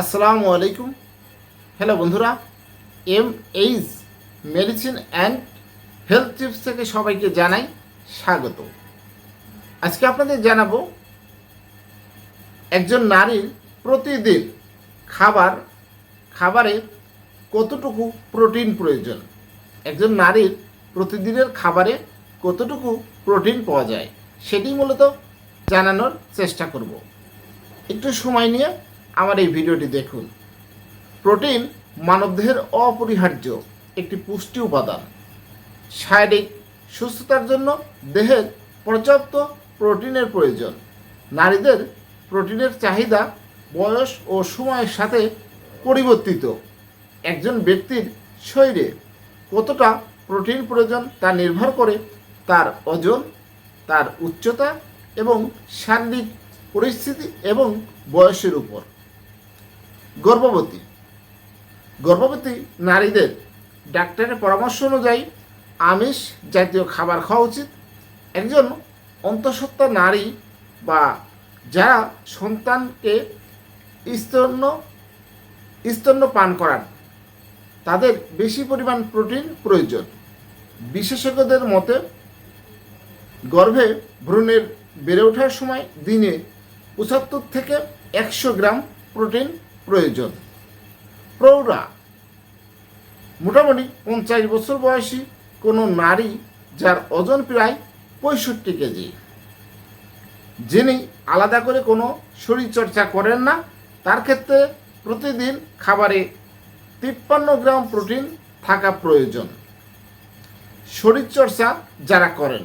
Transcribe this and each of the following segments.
আসসালামু আলাইকুম। হ্যালো বন্ধুরা। M H medicine and health tips থেকে সবাইকে জানাই স্বাগত। আজকে আপনাদের জানাব, একজন নারীর প্রতিদিন খাবার, খাবারে কতটুকু প্রোটিন প্রয়োজন? একজন নারীর প্রতিদিনের খাবারে কতটুকু প্রোটিন পাওয়া যায়? সেটি মূলত জানানোর চেষ্টা করব। একটু সময় নিয়ে আমার এই ভিডিওটি দেখুন। প্রোটিন মানবদেহের অপরিহার্য একটি পুষ্টি উপাদান। শারীরিক সুস্থতার জন্য দেহের পর্যাপ্ত প্রোটিনের প্রয়োজন। নারীদের প্রোটিনের চাহিদা, বয়স ও সময়ের সাথে পরিবর্তিত। একজন ব্যক্তির শরীরে কতটা প্রোটিন প্রয়োজন তা নির্ভর করে তার ওজন, তার উচ্চতা এবং শারীরিক পরিস্থিতি এবং বয়সের উপর। গর্ভবতী। গর্ভবতী নারীদের ডাক্তারের পরামর্শ অনুযায়ী আমিষ জাতীয় খাবার খাওয়া উচিত। একজন অন্তঃসত্ত্বা নারী বা যারা সন্তানকে স্তন্য স্তন্য পান করান, তাদের বেশি পরিমাণ প্রোটিন প্রয়োজন। বিশেষজ্ঞদের মতে, গর্ভে ভ্রূণের বেড়ে ওঠার সময় দিনে পঁচাত্তর থেকে একশো গ্রাম প্রোটিন প্রয়োজন। প্রৌঢ়া, মোটামুটি পঞ্চাশ বছর বয়সী কোনো নারী যার ওজন প্রায় পঁয়ষট্টি কেজি, যিনি আলাদা করে কোনো শরীরচর্চা করেন না, তার ক্ষেত্রে প্রতিদিন খাবারে তিপ্পান্ন গ্রাম প্রোটিন থাকা প্রয়োজন। শরীরচর্চা যারা করেন,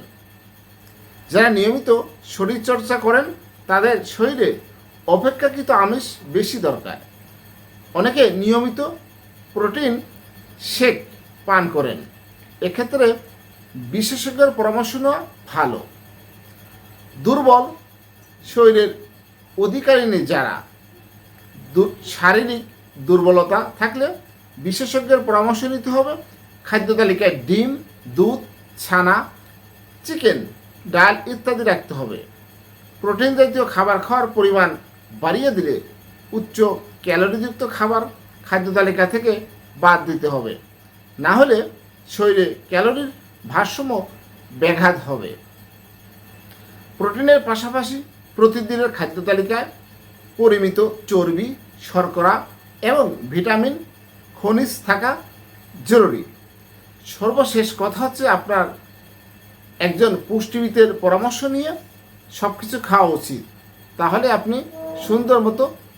যারা নিয়মিত শরীরচর্চা করেন, তাদের শরীরে অপেক্ষাকৃত আমিষ বেশি দরকার। অনেকে নিয়মিত প্রোটিন শেক পান করেন। এক্ষেত্রে বিশেষজ্ঞের পরামর্শ নেওয়া ভালো। দুর্বল শরীরের অধিকারিণী যারা শারীরিক দুর্বলতা থাকলে বিশেষজ্ঞের পরামর্শ নিতে হবে। খাদ্য তালিকায় ডিম, দুধ, ছানা, চিকেন, ডাল ইত্যাদি রাখতে হবে। প্রোটিন জাতীয় খাবার খাওয়ার পরিমাণ বাড়িয়ে দিলে উচ্চ ক্যালোরিযুক্ত খাবার খাদ্য তালিকা থেকে বাদ দিতে হবে। না হলে শরীরে ক্যালোরির ভারসাম্য ব্যাঘাত হবে। প্রোটিনের পাশাপাশি প্রতিদিনের খাদ্য তালিকায় পরিমিত চর্বি, শর্করা এবং ভিটামিন, খনিজ থাকা জরুরি। সর্বশেষ কথা হচ্ছে আপনার একজন পুষ্টিবিদের পরামর্শ নিয়ে সব কিছু খাওয়া উচিত। তাহলে আপনি সুন্দর মতো